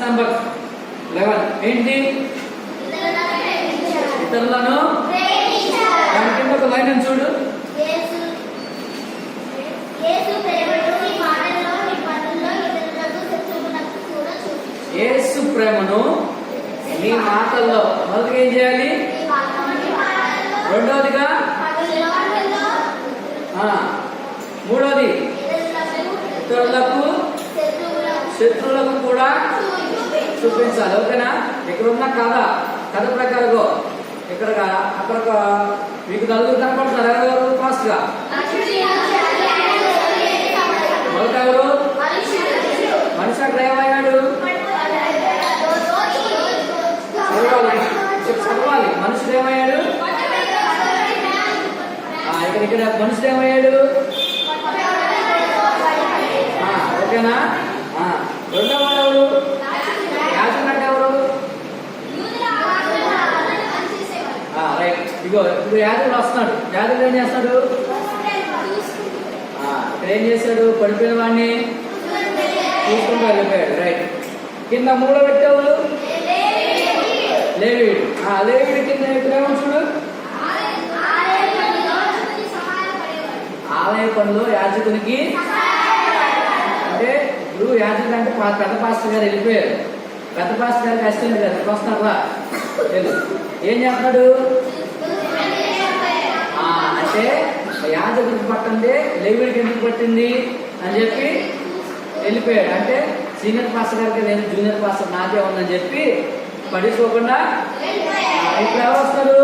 Number eleven. ఏంటి? ఇతరులను దాని కింద ఒక లైన్ ఉంది చూడు. ఏసు ప్రేమను నీ మాటల్లో మొదటిగా ఏం చేయాలి? రెండవదిగా ఆ, మూడవది ఇతరులకు శత్రువులకు కూడా చూపించాలి ఓకేనా? ఇక్కడ ఉన్న కథ కథ ప్రకారంగా ఇక్కడ అక్కడ మీకు నలుగురు కనపడుతున్నారు ఎవరు? ఫాస్ట్గా. మొదట ఎవరు మనిషి అక్కడ ఏమయ్యాడు? చదవాలి చదవాలి. మనుషుడు ఏమయ్యాడు? ఇక్కడ ఇక్కడ. మనుషుడు ఏమయ్యాడు? ఓకేనా? ఆ, యాజకుడు ఎవరు? రైట్. ఇగో ఇప్పుడు యాదవుడు వస్తున్నాడు. యాదవుడు ఏం చేస్తాడు? ఇక్కడ ఏం చేశాడు? పడిపోయిన వాడిని తీసుకుంటూ వెళ్ళిపోయాడు. రైట్. కింద మూడో పెట్టేవాడు లేవీడు. ఆ లేవీడు కింద ఇక్కడ చూడు. ఆలయ పనిలో యాజకునికి యాజకుడు అంటే పెద్ద పాస్టర్ గారు వెళ్ళిపోయారు. పెద్ద పాస్టర్ గారికి కష్టం లేదు లేదు ఏం చేస్తున్నాడు? ఆ, అంటే యాజకుడికి పట్టింది లేవీడికి ఎందుకు పట్టింది అని చెప్పి వెళ్ళిపోయాడు. అంటే సీనియర్ పాస్టర్ గారికి లేదు జూనియర్ పాస్టర్ నాకే ఉందని చెప్పి పడించుకోకుండా ఆ, ఇప్పుడు ఎవరు వస్తారు?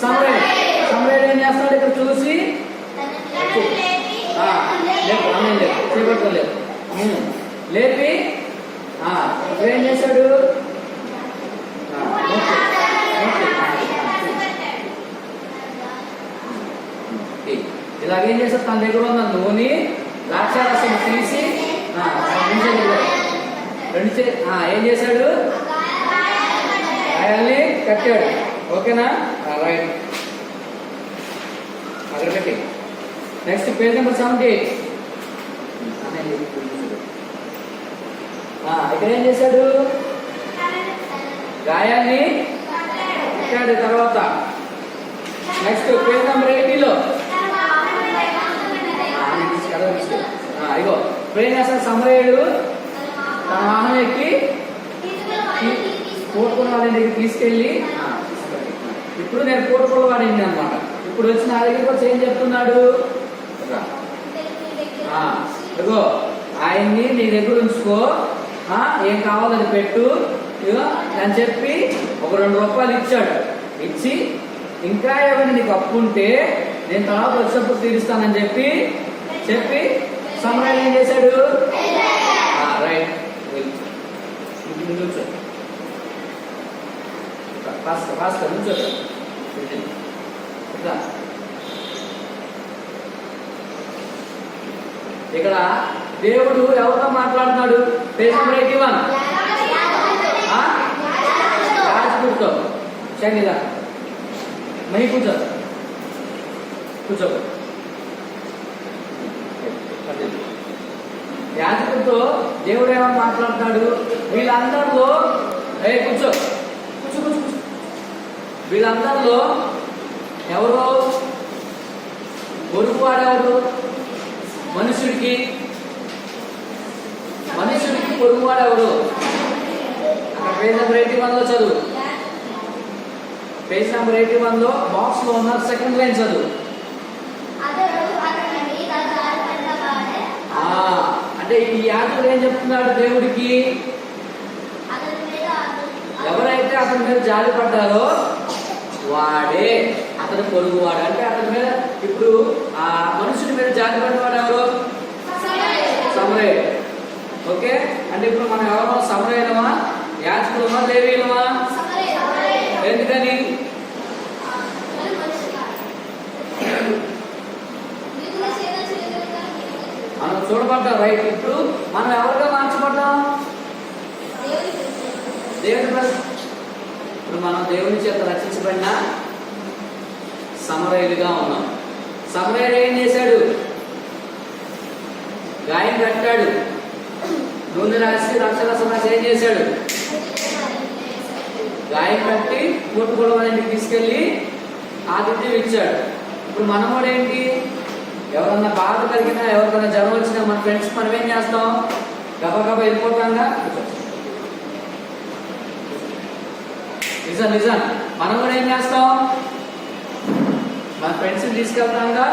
సమరేడ్ సమరేడ్ ఏం చేస్తున్నాడు ఇక్కడ చూసి? అన్నం లేపు చేపట్టలేదు. లేపి. ఆ, ఏం చేశాడు? ఓకే. ఇలాగేం చేశాడు? తన దగ్గర ఉన్న నూనె ద్రాక్షారసం తీసి ఆ, రెండు చే ఆ, ఏం చేశాడు? ఆయన్ని కట్టాడు. ఓకేనా? రైట్. అక్కడ కట్టి నెక్స్ట్ పేజ్ నెంబర్ సెవెంటీ ఇక్కడ ఏం చేశాడు? గాయాన్ని కట్టాడు తర్వాత. నెక్స్ట్ పేజ్ నెంబర్ ఎయిటీలో ఇగో ఏం చేస్తాడు సమరయుడు తన వాహనం ఎక్కి కోరుకున్న వాళ్ళ దగ్గర తీసుకెళ్ళి ఇప్పుడు నేను కోరుకున్న వాడింది అనమాట ఇప్పుడు వచ్చి నా దగ్గరికి వచ్చి ఏం చెప్తున్నాడు? ఇదిగో ఆయన్ని నీ దగ్గర ఉంచుకో. ఏం కావాలని పెట్టు? అని చెప్పి ఒక రెండు రూపాయలు ఇచ్చాడు. ఇచ్చి ఇంకా ఏమైనా నీకు అప్పు ఉంటే నేను తర్వాత వచ్చినప్పుడు తీరుస్తానని చెప్పి చెప్పి సమయం ఏం చేశాడు? రైట్. వెళ్ళు. ఇంటి కాస్త కూర్చో. ఇట్లా ఇక్కడ దేవుడు ఎవరితో మాట్లాడుతున్నాడు? పేజ్ ఎయిటీ వన్ రాజుతో శనిలా మై కూర్చో. కూర్చో. యాజకుడితో దేవుడు ఏమని మాట్లాడుతున్నాడు? వీళ్ళందరిలో ఏ కూర్చో. కూర్చో కూర్చో వీళ్ళందరిలో ఎవరు? ఎవరో పొరుగువాడెవరు మనుషుడికి మనుషుడికి పొరుగువాడెవరు అక్కడ పేజ్ నెంబర్ ఎయిటీ వన్లో చదువు. పేజ్ నెంబర్ ఎయిటీ వన్లో బాక్స్లో ఉన్న సెకండ్ లైన్ చదువు. ఆ, అంటే ఈ యాత్ర ఏం చెప్తున్నాడు దేవుడికి? ఎవరైతే అతని మీద జాలి పడ్డారో వాడే అతని పొరుగువాడు. అంటే అతని మీద ఇప్పుడు ఆ మనుషుడి మీద జాలి పడ్డవాడు అంటే ఇప్పుడు మనం ఎవరో సమరైనమా యాచకులమా లేవీలమా ఎందుకని? మనం చూడబడ్డాం రైట్. ఇప్పుడు మనం ఎవరిగా మార్చబడ్డాం? దేవుని ఇప్పుడు మనం దేవుని చేత రక్షించబడిన సమరయులుగా ఉన్నాం. సమరయులు ఏం చేశాడు? గాయం కట్టాడు. నూనె రాసి రక్షణ రాసి ఏం చేశాడు? గాయం కట్టి కొట్టుకోవడం అనేది తీసుకెళ్ళి ఆతిథ్యం ఇచ్చాడు. ఇప్పుడు మనం కూడా ఏంటి ఎవరన్నా బాధ కలిగినా ఎవరికైనా జ్వరం వచ్చినా మన ఫ్రెండ్స్ మనం ఏం చేస్తాం? గబగబ వెళ్ళిపోతాంగా? నిజం నిజం. మనం కూడా ఏం చేస్తాం? మన ఫ్రెండ్స్ తీసుకెళ్తాంగా?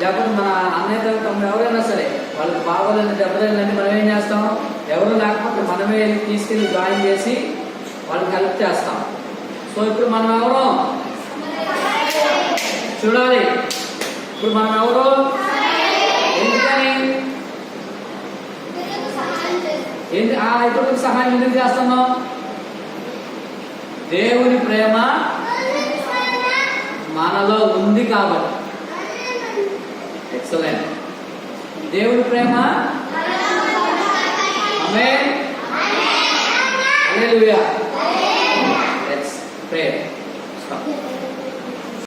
లేకపోతే మన అన్నయ్య తమ్ముడు ఎవరైనా సరే వాళ్ళకి బాగోలేని దెబ్బలేని మనం ఏం చేస్తాం? ఎవరు లేకపోతే మనమే వెళ్ళి తీసుకెళ్ళి జాయిన్ చేసి వాళ్ళకి హెల్ప్ చేస్తాం. సో ఇప్పుడు మనం ఎవరు? చూడాలి. ఇప్పుడు మనం ఎవరు? ఎందుకని? ఏంటి? ఆ ఇప్పుడు సహాయం ఎందుకు చేస్తున్నాం దేవుని ప్రేమ మనలో ఉంది కాబట్టి. ఎక్సలెంట్ దేవుని ప్రేమ Hallelujah. Let's pray. Stop.